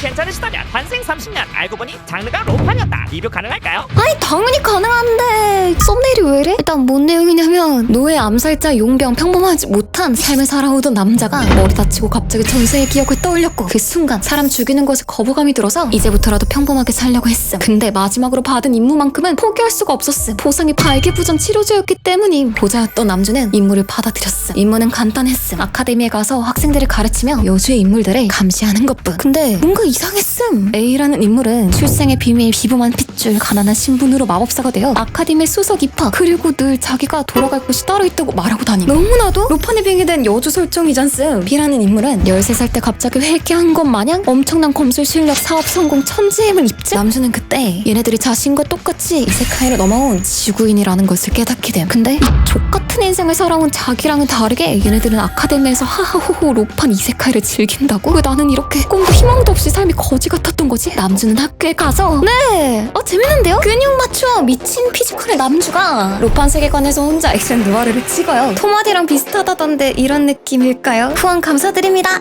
괜찮으시다면 환생 30년 알고 보니 장르가 로판이었다 리뷰 가능할까요? 아니 당연히 가능한데 썸네일이 왜 이래? 일단 뭔 내용 이냐면 노예 암살자 용병 평범하지 못한 삶을 살아오던 남자가 머리 다치고 갑자기 전생의 기억을 떠올렸고 그 순간 사람 죽이는 것에 거부감이 들어서 이제부터라도 평범하게 살려고 했음. 근데 마지막으로 받은 임무만큼은 포기할 수가 없었음. 보상이 발기부전 치료제였기 때문임 보자였던 남주는 임무를 받아들였음. 임무는 간단했음. 아카데미에 가서 학생들을 가르치며 여주의 인물들을 감시하는 것뿐. 근데 뭔가 이상했음. A라는 인물은 출생의 비밀 비범한 핏줄 가난한 신분으로 마법사가 되어 아카데미 수석 입학 그리고 늘 자기가 돌아갈 곳이 따로 있다고 말하고 다니 너무나도 로판에 빙의된 여주 설정이잖음 B라는 인물은 13살 때 갑자기 회개한 것 마냥 엄청난 검술 실력 사업 성공 천지의 힘을 입증 남주는 그때 얘네들이 자신과 똑같이 이세카이로 넘어온 지구인이라는 것을 깨닫게 됨 근데 이 족같은 인생을 살아온 자기랑은 다르게 얘네들은 아카데미에서 하하호호 로판 이세카이를 즐긴다고? 왜 나는 이렇게 꿈도 희망도 없이 삶이 거지 같았던 거지? 남주는 학교에 가서 네! 어 재밌는데요? 근육 맞추어 미친 피지컬의 남주가 로판 세계관에서 혼자 액션 느와르를 찍어요 토마디랑 비슷하다던데 이런 느낌일까요? 후원 감사드립니다